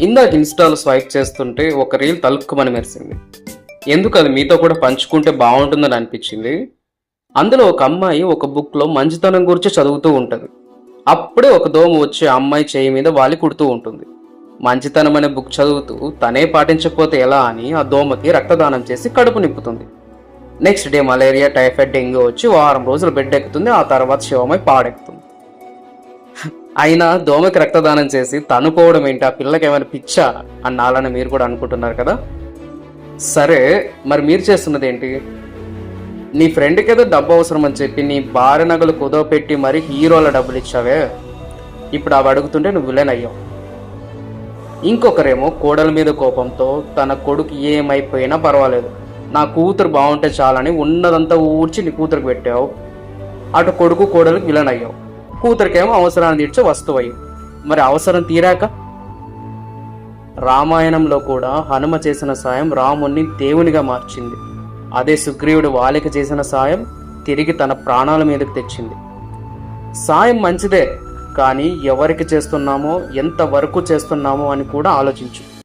ఇందాక ఇన్స్టాలో స్వైప్ చేస్తుంటే ఒక రీల్ తలుక్కుమని మెరిసింది. ఎందుకు అది మీతో కూడా పంచుకుంటే బాగుంటుందని అనిపించింది? అందులో ఒక అమ్మాయి ఒక బుక్లో మంచితనం గురించి చదువుతూ ఉంటుంది. అప్పుడే ఒక దోమ వచ్చి అమ్మాయి చేయి మీద వాలి కుడుతూ ఉంటుంది. మంచితనం అనే బుక్ చదువుతూ తనే పాటించకపోతే ఎలా అని ఆ దోమకి రక్తదానం చేసి కడుపు నింపుతుంది. Next day malaria typhoid dengue వచ్చి వారం రోజులు బెడ్ ఎక్కుతుంది ఆ తర్వాత శివమై పాడెక్కుతుంది. అయినా దోమకి రక్తదానం చేసి తను పోవడం ఏంటి? ఆ పిల్లకి ఏమైనా పిచ్చా? అన్నాలని మీరు కూడా అనుకుంటున్నారు కదా? సరే మరి మీరు చేస్తున్నది ఏంటి? నీ ఫ్రెండ్కి ఏదో డబ్బు అవసరం అని చెప్పి నీ భార్య నగలు కుదవపెట్టి మరి హీరోల డబ్బులు ఇచ్చావే? ఇప్పుడు అవి అడుగుతుంటే నువ్వు విలన్ అయ్యావు. ఇంకొకరేమో కోడల మీద కోపంతో తన కొడుకు ఏమైపోయినా పర్వాలేదు. నా కూతురు బాగుంటే చాలని ఉన్నదంతా ఊడ్చి నీ కూతురుకు పెట్టావు. అటు కొడుకు కోడలకు విలన్ అయ్యావు. కూతురికేమో అవసరాన్ని తీర్చే వస్తువు. మరి అవసరం తీరాక? రామాయణంలో కూడా హనుమ చేసిన సాయం రాముణ్ణి దేవునిగా మార్చింది. అదే సుగ్రీవుడు వాలిక చేసిన సాయం తిరిగి తన ప్రాణాల మీదకి తెచ్చింది. సాయం మంచిదే కానీ ఎవరికి చేస్తున్నామో ఎంత వరకు చేస్తున్నామో అని కూడా ఆలోచించు.